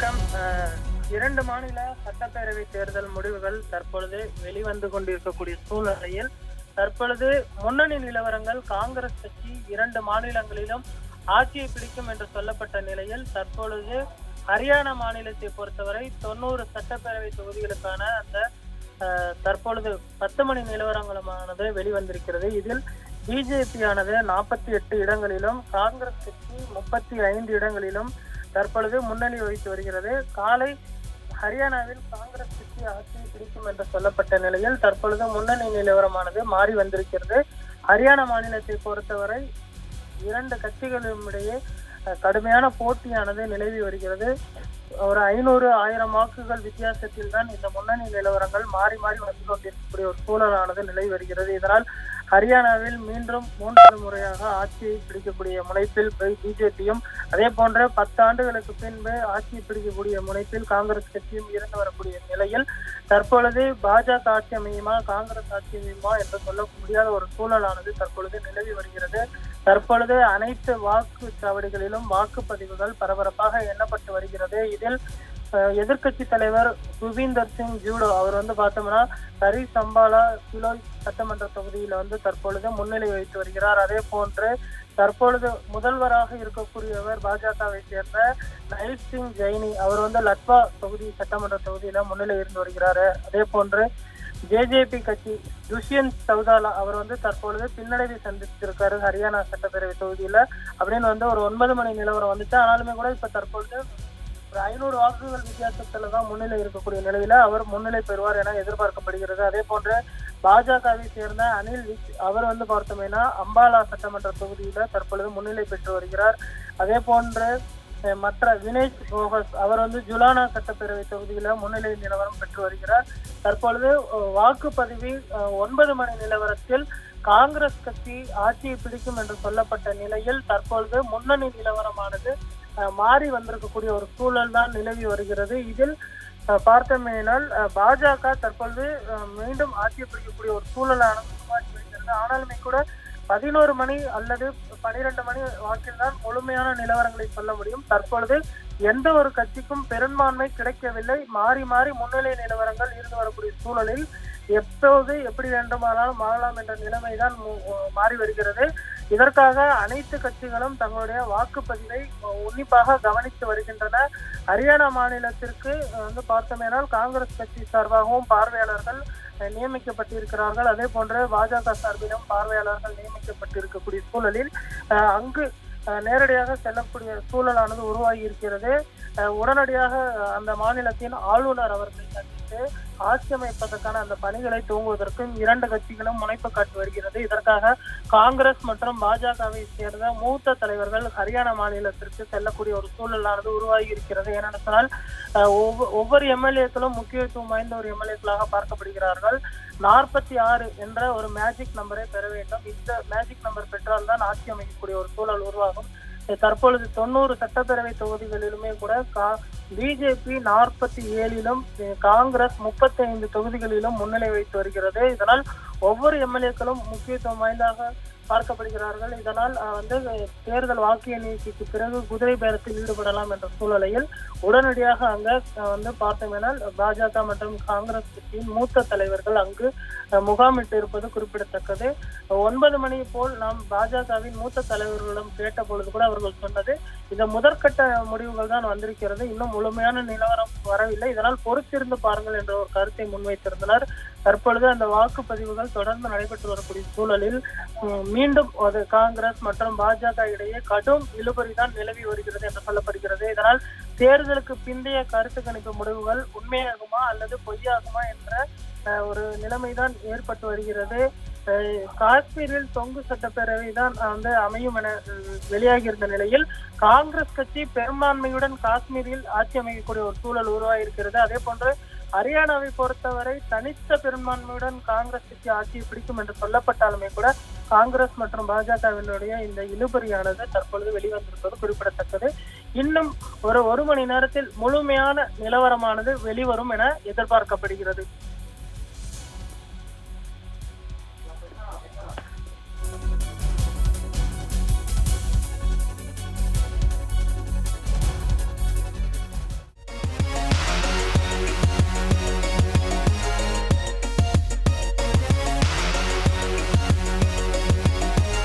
வணக்கம். இரண்டு மாநில சட்டப்பேரவை தேர்தல் முடிவுகள் தற்பொழுது வெளிவந்து கொண்டிருக்கக்கூடிய சூழ்நிலையில் தற்பொழுது முன்னணி நிலவரங்கள் காங்கிரஸ் கட்சி இரண்டு மாநிலங்களிலும் ஆட்சியை பிடிக்கும் என்று சொல்லப்பட்ட நிலையில் தற்பொழுது ஹரியானா மாநிலத்தை பொறுத்தவரை தொண்ணூறு சட்டப்பேரவை தொகுதிகளுக்கான அந்த தற்பொழுது பத்து மணி நிலவரங்களுமானது வெளிவந்திருக்கிறது. இதில் பிஜேபியானது நாற்பத்தி எட்டு இடங்களிலும் காங்கிரஸ் கட்சி முப்பத்தி ஐந்து இடங்களிலும் தற்பொழுது முன்னணி வகித்து வருகிறது. காலை ஹரியானாவில் காங்கிரஸ் கட்சி ஆட்சியை பிடிக்கும் என்று சொல்லப்பட்ட நிலையில் தற்பொழுது முன்னணி நிலவரமானது மாறி வந்திருக்கிறது. ஹரியானா மாநிலத்தை பொறுத்தவரை இரண்டு கட்சிகளும் கடுமையான போட்டியானது நிலவி வருகிறது. ஒரு ஐநூறு ஆயிரம் வாக்குகள் வித்தியாசத்தில் தான் இந்த முன்னணி நிலவரங்கள் மாறி மாறி வந்து கொண்டிருக்கக்கூடிய ஒரு சூழலானது நிலவி வருகிறது. இதனால் ஹரியானாவில் மீண்டும் மூன்றாவது முறையாக ஆட்சியை பிடிக்கக்கூடிய முனைப்பில் பிஜேபியும் அதே போன்ற பத்தாண்டுகளுக்கு பின்பு ஆட்சியை பிடிக்கக்கூடிய முனைப்பில் காங்கிரஸ் கட்சியும் இருந்து வரக்கூடிய நிலையில் தற்பொழுது பாஜக ஆட்சி அமையுமா காங்கிரஸ் ஆட்சி அமையுமா என்று சொல்ல முடியாத ஒரு சூழலானது தற்பொழுது நிலவி வருகிறது. தற்பொழுது அனைத்து வாக்குச்சாவடிகளிலும் வாக்குப்பதிவுகள் பரபரப்பாக எண்ணப்பட்டு வருகிறது. இதில் எதிர்கட்சி தலைவர் சுவீந்தர் சிங் ஜூடோ அவர் வந்து பார்த்தோம்னா ஹரி சம்பாலா சிலோய் சட்டமன்ற தொகுதியில வந்து தற்பொழுது முன்னிலை வைத்து வருகிறார். அதே போன்று தற்பொழுது முதல்வராக இருக்கக்கூடியவர் பாஜகவை சேர்ந்த நைல் சிங் ஜெயினி அவர் வந்து லட்வா தொகுதி சட்டமன்ற தொகுதியில முன்னிலை இருந்து வருகிறாரு. அதே போன்று ஜேஜேபி கட்சி துஷ்யந்த் சௌதாலா அவர் வந்து தற்பொழுது பின்னடைவை சந்திச்சிருக்காரு ஹரியானா சட்டப்பேரவை தொகுதியில. அப்படின்னு வந்து ஒரு ஒன்பது மணி நிலவரம் வந்துச்சு. ஆனாலுமே கூட இப்ப தற்பொழுது ஒரு ஐநூறு வாக்குகள் வித்தியாசத்துல தான் முன்னிலை இருக்கக்கூடிய நிலையில அவர் முன்னிலை பெறுவார் என எதிர்பார்க்கப்படுகிறது. அதே போன்று பாஜகவை சேர்ந்த அனில் விஜ் அவர் வந்து பார்த்தோம்னா அம்பாலா சட்டமன்ற தொகுதியில தற்பொழுது முன்னிலை பெற்று வருகிறார். அதே போன்று மற்ற வினேஷ் போகஸ் அவர் வந்து ஜுலானா சட்டப்பேரவை தொகுதியில முன்னிலை நிலவரம் பெற்று வருகிறார். தற்பொழுது வாக்குப்பதிவு அஹ், ஒன்பது மணி நிலவரத்தில் காங்கிரஸ் கட்சி ஆட்சியை பிடிக்கும் என்று சொல்லப்பட்ட நிலையில் தற்பொழுது முன்னணி நிலவரமானது மாறி வந்திருக்கக்கூடிய ஒரு சூழல் தான் நிலவி வருகிறது. இதில் பார்த்தோமேனால் பாஜக தற்பொழுது மீண்டும் ஆட்சி பிடிக்கக்கூடிய ஒரு சூழலானது உருவாக்கி வருகிறது ஆனாலுமே கூட பதினோரு மணி அல்லது பனிரெண்டு மணி வாக்கில் தான் முழுமையான நிலவரங்களை சொல்ல முடியும். தற்பொழுது எந்த ஒரு கட்சிக்கும் பெரும்பான்மை கிடைக்கவில்லை. மாறி மாறி முன்னிலை நிலவரங்கள் இருந்து வரக்கூடிய சூழலில் எப்போது எப்படி வேண்டுமானாலும் மாறலாம் என்ற நிலைமைதான் மாறி வருகிறது. இதற்காக அனைத்து கட்சிகளும் தங்களுடைய வாக்குப்பதிவை உன்னிப்பாக கவனித்து வருகின்றன. ஹரியானா மாநிலத்திற்கு வந்து பார்த்தோமேனால் காங்கிரஸ் கட்சி சார்பாகவும் பார்வையாளர்கள் நியமிக்கப்பட்டிருக்கிறார்கள். அதே போன்று பாஜக சார்பிலும் பார்வையாளர்கள் நியமிக்கப்பட்டிருக்கக்கூடிய சூழலில் அங்கு நேரடியாக செல்லக்கூடிய சூழலானது உருவாகி இருக்கிறது. உடனடியாக அந்த மாநிலத்தின் ஆளுநர் அவர்கள் வைத்து ஆட்சி அமைப்பதற்கான அந்த பணிகளை தூங்குவதற்கும் இரண்டு கட்சிகளும் முனைப்பு காட்டி வருகிறது. இதற்காக காங்கிரஸ் மற்றும் பாஜகவை சேர்ந்த மூத்த தலைவர்கள் ஹரியானா மாநிலத்திற்கு செல்லக்கூடிய ஒரு சூழலானது உருவாகி இருக்கிறது ஏனென்று சொன்னால் ஒவ்வொரு எம்எல்ஏக்களும் முக்கியத்துவம் வாய்ந்த ஒரு எம்எல்ஏக்களாக பார்க்கப்படுகிறார்கள். நாற்பத்தி ஆறு என்ற ஒரு மேஜிக் நம்பரை பெற வேண்டும். இந்த மேஜிக் நம்பர் பெற்றால் தான் ஆட்சி அமைக்கக்கூடிய ஒரு சூழல் உருவாகும். தற்பொழுது தொண்ணூறு சட்டப்பேரவை தொகுதிகளிலுமே கூட பிஜேபி நாற்பத்தி ஏழிலும் காங்கிரஸ் முப்பத்தி ஐந்து தொகுதிகளிலும் முன்னிலை வைத்து வருகிறது. இதனால் ஒவ்வொரு எம்எல்ஏக்களும் முக்கியத்துவம் வாய்ந்ததாக பார்க்கப்படுகிறார்கள். இதனால் வந்து தேர்தல் வாக்கு எண்ணிக்கைக்கு பிறகு குதிரை பேரத்தில் ஈடுபடலாம் என்ற சூழ்நிலையில் உடனடியாக அங்க வந்து பார்த்தோமேனால் பாஜக மற்றும் காங்கிரஸ் கட்சியின் மூத்த தலைவர்கள் அங்கு முகாமிட்டு இருப்பது குறிப்பிடத்தக்கது. ஒன்பது மணி போல் நாம் பாஜகவின் மூத்த தலைவர்களிடம் கேட்ட பொழுது கூட அவர்கள் சொன்னது இந்த முதற்கட்ட முடிவுகள் தான் வந்திருக்கிறது. இன்னும் முழுமையான நிலவரம் வரவில்லை. இதனால் பொறுத்திருந்து பாருங்கள் என்ற ஒரு கருத்தை முன்வைத்திருந்தனர். தற்பொழுது அந்த வாக்குப்பதிவுகள் தொடர்ந்து நடைபெற்று வரக்கூடிய சூழலில் மீண்டும் அது காங்கிரஸ் மற்றும் பாஜக இடையே கடும் இழுபறி தான் நிலவி வருகிறது என்று சொல்லப்படுகிறது. இதனால் தேர்தலுக்கு பிந்தைய கருத்து கணிப்பு முடிவுகள் உண்மையாகுமா அல்லது பொய்யாகுமா என்ற ஒரு நிலைமைதான் ஏற்பட்டு வருகிறது. காஷ்மீரில் தொங்கு சட்டப்பேரவை தான் வந்து அமையும் என வெளியாகி வெளியாகியிருந்த நிலையில் காங்கிரஸ் கட்சி பெரும்பான்மையுடன் காஷ்மீரில் ஆட்சி அமைக்கக்கூடிய ஒரு சூழல் உருவாகியிருக்கிறது. அதே போன்று ஹரியானாவை பொறுத்தவரை தனித்த பெரும்பான்மையுடன் காங்கிரஸ் கட்சி ஆட்சியை பிடிக்கும் என்று சொல்லப்பட்டாலுமே கூட காங்கிரஸ் மற்றும் பாஜகவினுடைய இந்த இழுபறியானது தற்பொழுது வெளிவந்திருப்பது குறிப்பிடத்தக்கது. இன்னும் ஒரு ஒரு மணி நேரத்தில் முழுமையான நிலவரமானது வெளிவரும் என எதிர்பார்க்கப்படுகிறது.